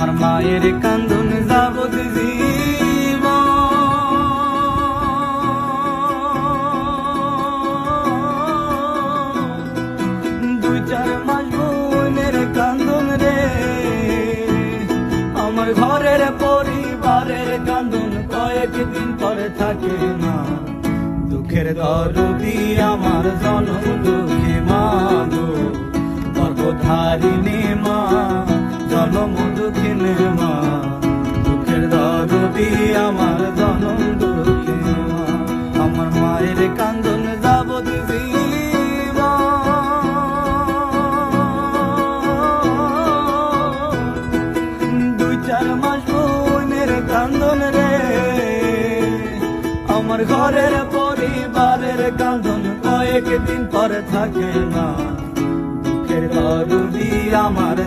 আমার মায়ের কান্দন যাবত জীবন দুই চার মাস বোনের কান্দন রে, আমার ঘরের পরিবারের কান্দন কয়েকদিন পরে থাকে না দুঃখের দরদি আমার জনম দুঃখে মা গো, গর্ভধারিণী মা, জনম দুঃখিনী মা, দুঃখের দরদি আমার জনম দুঃখী মা। আমার মায়ের কান্দন যাবত দুই চার মাস বোনের কান্দন রে, আমার ঘরের পরিবারের কান্দন কয়েকদিন পরে থাকে না। দুঃখের দরদি আমার